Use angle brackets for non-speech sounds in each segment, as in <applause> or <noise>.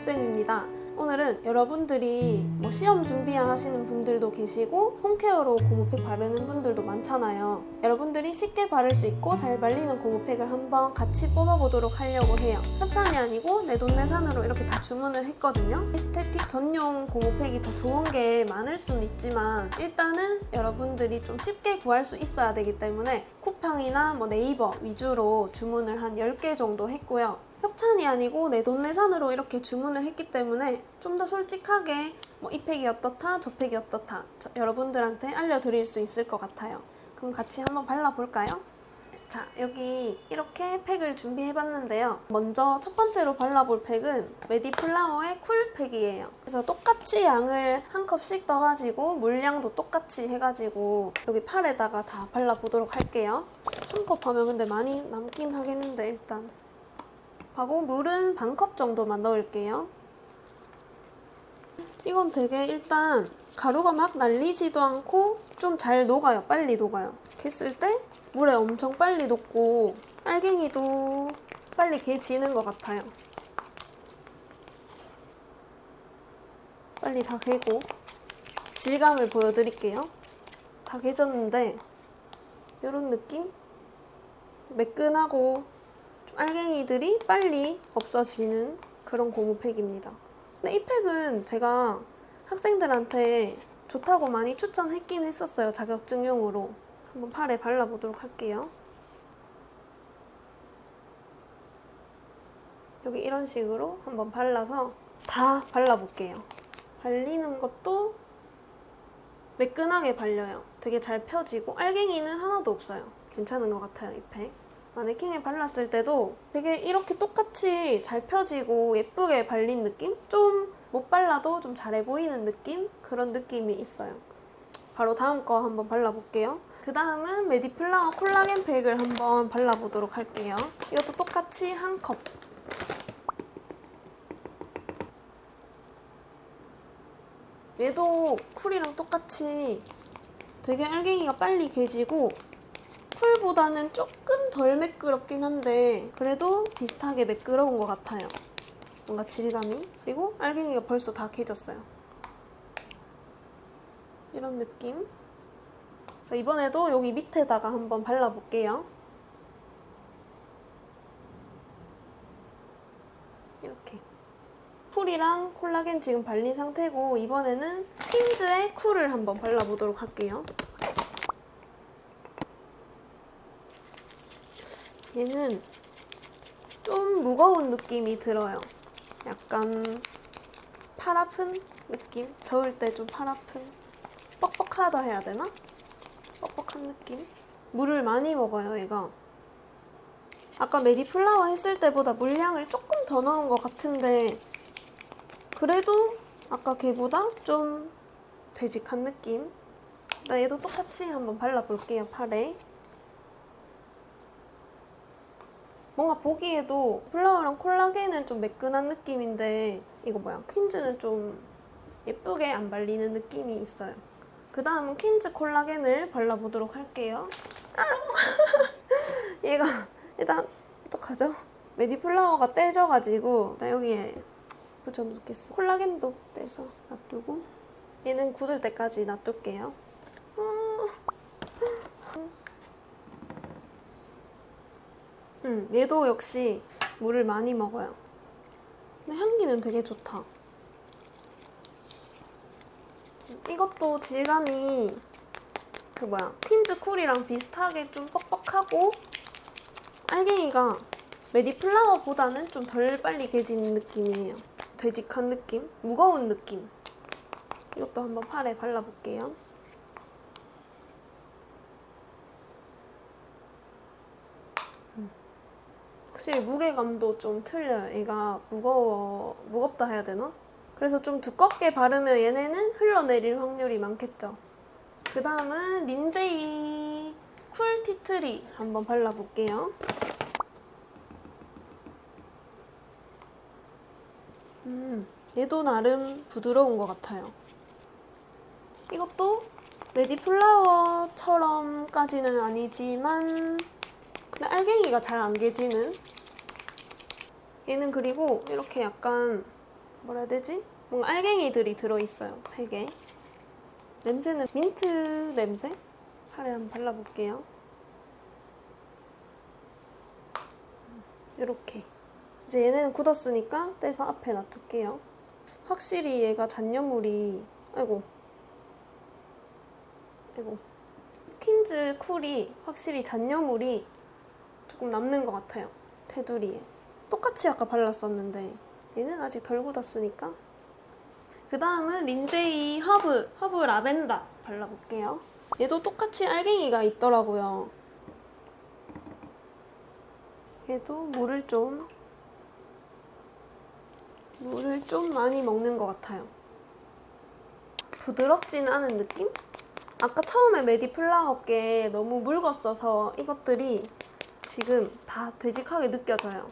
쌤입니다. 오늘은 여러분들이 뭐 시험 준비하시는 분들도 계시고 홈케어로 고무팩 바르는 분들도 많잖아요. 여러분들이 쉽게 바를 수 있고 잘 발리는 고무팩을 한번 같이 뽑아보도록 하려고 해요. 협찬이 아니고 내 돈 내산으로 이렇게 다 주문을 했거든요. 에스테틱 전용 고무팩이 더 좋은 게 많을 수는 있지만 일단은 여러분들이 좀 쉽게 구할 수 있어야 되기 때문에 쿠팡이나 뭐 네이버 위주로 주문을 한 10개 정도 했고요. 협찬이 아니고 내 돈내산으로 이렇게 주문을 했기 때문에 좀 더 솔직하게 뭐 이 팩이 어떻다 저 팩이 어떻다 저- 여러분들한테 알려드릴 수 있을 것 같아요. 그럼 같이 한번 발라볼까요? 자 여기 이렇게 팩을 준비해봤는데요. 먼저 첫 번째로 발라볼 팩은 메디플라워의 쿨 팩이에요. 그래서 똑같이 양을 한 컵씩 떠가지고 물량도 똑같이 해가지고 여기 팔에다가 다 발라보도록 할게요. 한 컵 하면 근데 많이 남긴 하겠는데 일단 하고 물은 반 컵 정도만 넣을게요. 이건 되게 일단 가루가 막 날리지도 않고 좀 잘 녹아요. 빨리 녹아요. 했을 때 물에 엄청 빨리 녹고 알갱이도 빨리 개지는 것 같아요. 빨리 다 개고 질감을 보여드릴게요. 다 개졌는데 이런 느낌? 매끈하고 좀 알갱이들이 빨리 없어지는 그런 고무팩입니다. 근데 이 팩은 제가 학생들한테 좋다고 많이 추천했긴 했었어요. 자격증용으로. 한번 팔에 발라보도록 할게요. 여기 이런 식으로 한번 발라서 다 발라볼게요. 발리는 것도 매끈하게 발려요. 되게 잘 펴지고 알갱이는 하나도 없어요. 괜찮은 것 같아요, 이 팩. 마네킹에 발랐을 때도 되게 이렇게 똑같이 잘 펴지고 예쁘게 발린 느낌? 좀 못 발라도 좀 잘해 보이는 느낌? 그런 느낌이 있어요. 바로 다음 거 한번 발라볼게요. 그 다음은 메디플라워 콜라겐 팩을 한번 발라보도록 할게요. 이것도 똑같이 한 컵. 얘도 쿨이랑 똑같이 되게 알갱이가 빨리 개지고 쿨보다는 조금 덜 매끄럽긴 한데 그래도 비슷하게 매끄러운 것 같아요. 뭔가 질감이. 그리고 알갱이가 벌써 다 개졌어요. 이런 느낌. 그래서 이번에도 여기 밑에다가 한번 발라볼게요. 이렇게. 쿨이랑 콜라겐 지금 발린 상태고 이번에는 핀즈의 쿨을 한번 발라보도록 할게요. 얘는 좀 무거운 느낌이 들어요. 약간 팔 아픈 느낌? 저을 때좀팔 아픈? 뻑뻑하다 해야 되나? 뻑뻑한 느낌? 물을 많이 먹어요, 얘가. 아까 메디플라워 했을 때보다 물량을 조금 더 넣은 것 같은데 그래도 아까 걔보다 좀 되직한 느낌? 나 얘도 똑같이 한번 발라볼게요, 팔에. 뭔가 보기에도 플라워랑 콜라겐은 좀 매끈한 느낌인데 이거 뭐야 퀸즈는 좀 예쁘게 안 발리는 느낌이 있어요. 그 다음은 퀸즈 콜라겐을 발라보도록 할게요. 아! <laughs> 얘가 일단 어떡하죠? 메디 플라워가 떼져가지고 나 여기에 붙여놓겠어. 콜라겐도 떼서 놔두고 얘는 굳을 때까지 놔둘게요. 음, 얘도 역시 물을 많이 먹어요. 근데 향기는 되게 좋다. 이것도 질감이 그 뭐야 퀸즈 쿨이랑 비슷하게 좀 뻑뻑하고 알갱이가 메디 플라워보다는 좀 덜 빨리 개지는 느낌이에요. 되직한 느낌? 무거운 느낌. 이것도 한번 팔에 발라볼게요. 확실히 무게감도 좀 틀려요. 얘가 무거워, 무겁다 해야 되나? 그래서 좀 두껍게 바르면 얘네는 흘러내릴 확률이 많겠죠. 그 다음은 린제이 쿨 티트리 한번 발라볼게요. 음, 얘도 나름 부드러운 것 같아요. 이것도 메디플라워처럼까지는 아니지만 근데 알갱이가 잘 안 개지는. 얘는 그리고 이렇게 약간 뭐라 해야 되지? 뭔가 알갱이들이 들어있어요 팩에. 냄새는 민트 냄새? 팔에 한번 발라볼게요. 이렇게. 이제 얘는 굳었으니까 떼서 앞에 놔둘게요. 확실히 얘가 잔여물이 아이고. 아이고. 퀸즈 쿨이 확실히 잔여물이 조금 남는 것 같아요. 테두리에. 똑같이 아까 발랐었는데. 얘는 아직 덜 굳었으니까. 그 다음은 린제이 허브 허브 라벤더 발라볼게요. 얘도 똑같이 알갱이가 있더라고요. 얘도 물을 좀 물을 좀 많이 먹는 것 같아요. 부드럽진 않은 느낌? 아까 처음에 메디 플라워 게 너무 묽었어서 이것들이 지금 다 되직하게 느껴져요.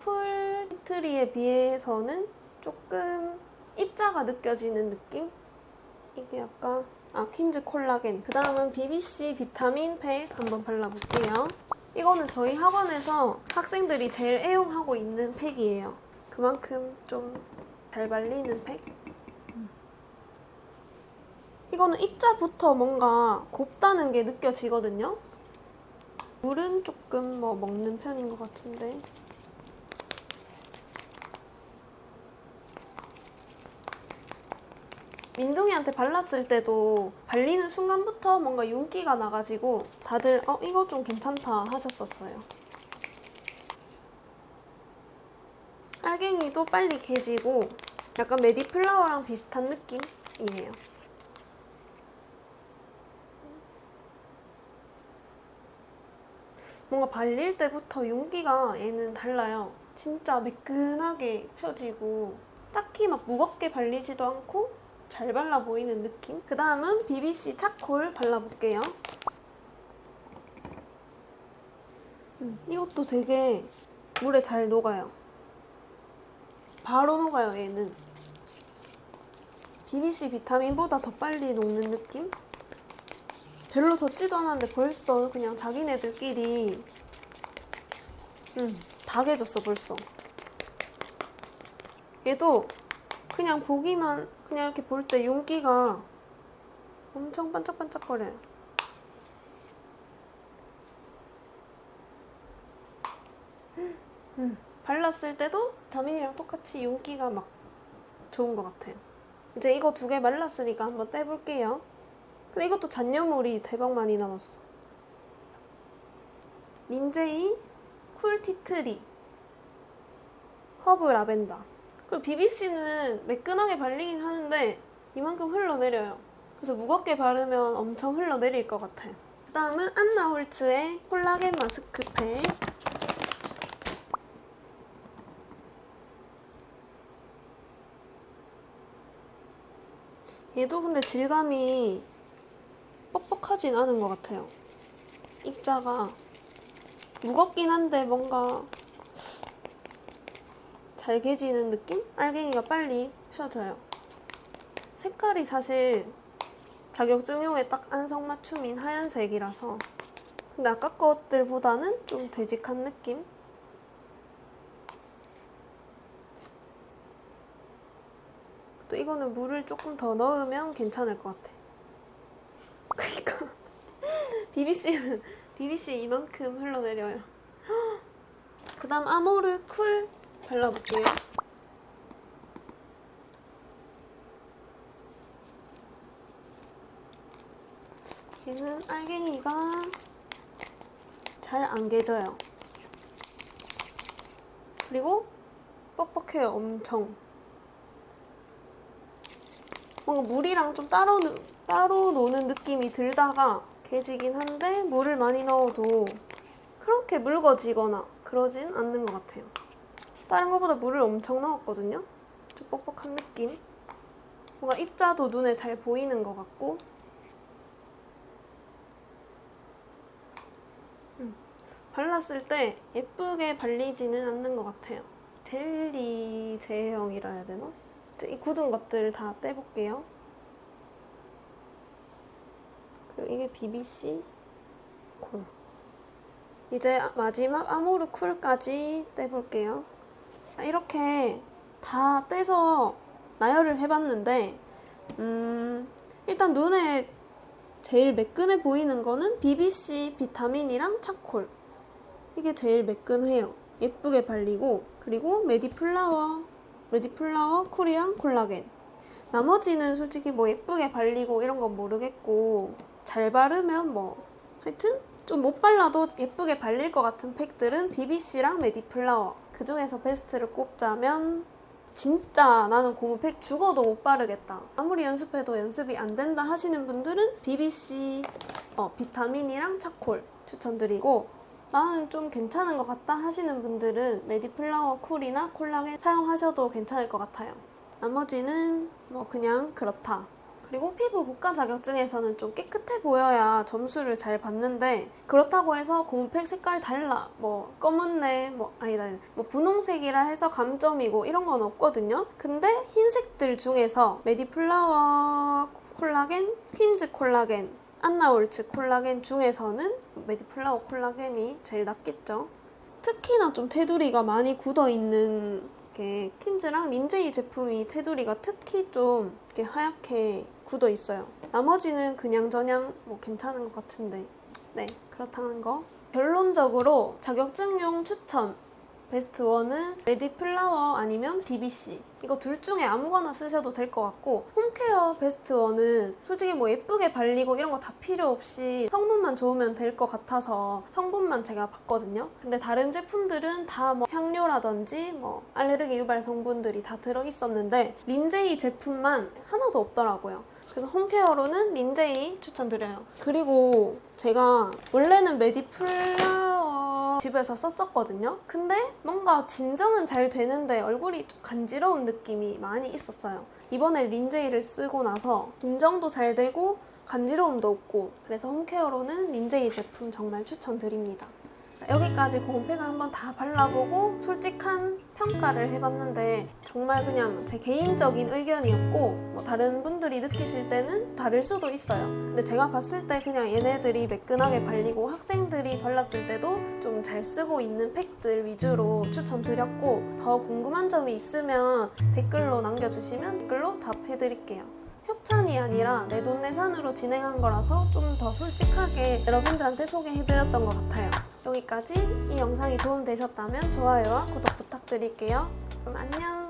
풀 트리에 비해서는 조금 입자가 느껴지는 느낌? 이게 약간 아 퀸즈 콜라겐 그 다음은 BBC 비타민 팩 한번 발라볼게요 이거는 저희 학원에서 학생들이 제일 애용하고 있는 팩이에요 그만큼 좀 잘 발리는 팩 이거는 입자부터 뭔가 곱다는 게 느껴지거든요 물은 조금 뭐 먹는 편인 것 같은데 민둥이한테 발랐을 때도 발리는 순간부터 뭔가 윤기가 나가지고 다들 어 이거 좀 괜찮다 하셨었어요. 알갱이도 빨리 개지고 약간 메디 플라워랑 비슷한 느낌이에요. 뭔가 발릴 때부터 윤기가 얘는 달라요. 진짜 매끈하게 펴지고 딱히 막 무겁게 발리지도 않고 잘 발라 보이는 느낌? 그 다음은 BBC 차콜 발라볼게요. 음, 이것도 되게 물에 잘 녹아요. 바로 녹아요, 얘는. BBC 비타민보다 더 빨리 녹는 느낌? 별로 젖지도 않았는데 벌써 그냥 자기네들끼리 음, 다 개졌어 벌써. 얘도 그냥 보기만 그냥 이렇게 볼 때 윤기가 엄청 반짝반짝거려요. 음, 발랐을 때도 다민이랑 똑같이 윤기가 막 좋은 것 같아요. 이제 이거 두 개 말랐으니까 한번 떼볼게요. 근데 이것도 잔여물이 대박 많이 남았어. 린제이 쿨 티트리 허브 라벤더 그리고 BBC는 매끈하게 발리긴 하는데 이만큼 흘러내려요. 그래서 무겁게 바르면 엄청 흘러내릴 것 같아요. 그 다음은 안나홀츠의 콜라겐 마스크팩 얘도 근데 질감이 뻑뻑하진 않은 것 같아요. 입자가 무겁긴 한데 뭔가 잘 개지는 느낌? 알갱이가 빨리 펴져요. 색깔이 사실 자격증용에 딱 안성 맞춤인 하얀색이라서 근데 아까 것들보다는 좀 되직한 느낌? 또 이거는 물을 조금 더 넣으면 괜찮을 것 같아. BBC는 BBC <laughs> 이만큼 흘러내려요. 그 다음 아모르 쿨 발라볼게요. 얘는 알갱이가 잘 안 개져요. 그리고 뻑뻑해요, 엄청. 뭔가 물이랑 좀 따로, 노- 따로 노는 느낌이 들다가 개지긴 한데 물을 많이 넣어도 그렇게 묽어지거나 그러진 않는 것 같아요. 다른 것보다 물을 엄청 넣었거든요. 좀 뻑뻑한 느낌. 뭔가 입자도 눈에 잘 보이는 것 같고. 음, 발랐을 때 예쁘게 발리지는 않는 것 같아요. 젤리 제형이라 해야 되나? 이 굳은 것들 다 떼볼게요. 그리고 이게 BBC 콜. 이제 마지막 아모르 쿨까지 떼볼게요. 이렇게 다 떼서 나열을 해봤는데 음, 일단 눈에 제일 매끈해 보이는 거는 BBC 비타민이랑 차콜 이게 제일 매끈해요. 예쁘게 발리고 그리고 메디플라워 메디플라워 쿨이랑 콜라겐 나머지는 솔직히 뭐 예쁘게 발리고 이런 건 모르겠고 잘 바르면 뭐 하여튼 좀 못 발라도 예쁘게 발릴 것 같은 팩들은 BBC랑 메디플라워 그 중에서 베스트를 꼽자면 진짜 나는 고무 팩 죽어도 못 바르겠다 아무리 연습해도 연습이 안 된다 하시는 분들은 BBC 어, 비타민이랑 차콜 추천드리고 나는 좀 괜찮은 것 같다 하시는 분들은 메디플라워 쿨이나 콜라겐 사용하셔도 괜찮을 것 같아요 나머지는 뭐 그냥 그렇다. 그리고 피부 국가 자격증에서는 좀 깨끗해 보여야 점수를 잘 받는데 그렇다고 해서 고무팩 색깔 달라 뭐 검은내 뭐 아니다 뭐 분홍색이라 해서 감점이고 이런 건 없거든요. 근데 흰색들 중에서 메디플라워 콜라겐 퀸즈 콜라겐 안나올츠 콜라겐 중에서는 메디플라워 콜라겐이 제일 낫겠죠. 특히나 좀 테두리가 많이 굳어 있는 게 퀸즈랑 린제이 제품이 테두리가 특히 좀 이렇게 하얗게 굳어 있어요. 나머지는 그냥 저냥 뭐 괜찮은 것 같은데 네 그렇다는 거. 결론적으로 자격증용 추천 베스트 1은 레디 플라워 아니면 BBC 이거 둘 중에 아무거나 쓰셔도 될 것 같고 홈케어 베스트 1은 솔직히 뭐 예쁘게 발리고 이런 거 다 필요 없이 성분만 좋으면 될 것 같아서 성분만 제가 봤거든요. 근데 다른 제품들은 다 뭐 향료라든지 뭐 알레르기 유발 성분들이 다 들어있었는데 린제이 제품만 하나도 없더라고요. 그래서 홈케어로는 린제이 추천드려요. 그리고 제가 원래는 메디플라워 집에서 썼었거든요. 근데 뭔가 진정은 잘 되는데 얼굴이 좀 간지러운 느낌이 많이 있었어요. 이번에 린제이를 쓰고 나서 진정도 잘 되고 간지러움도 없고 그래서 홈케어로는 린제이 제품 정말 추천드립니다. 자, 여기까지 고온팩을 한번 다 발라보고 솔직한 평가를 해봤는데 정말 그냥 제 개인적인 의견이었고 뭐 다른 분들이 느끼실 때는 다를 수도 있어요. 근데 제가 봤을 때 그냥 얘네들이 매끈하게 발리고 학생들이 발랐을 때도 좀 잘 쓰고 있는 팩들 위주로 추천드렸고 더 궁금한 점이 있으면 댓글로 남겨주시면 댓글로 답해드릴게요. 협찬이 아니라 내 돈내산으로 진행한 거라서 좀 더 솔직하게 여러분들한테 소개해드렸던 것 같아요. 여기까지 이 영상이 도움되셨다면 좋아요와 구독 부탁드릴게요. 그럼 안녕!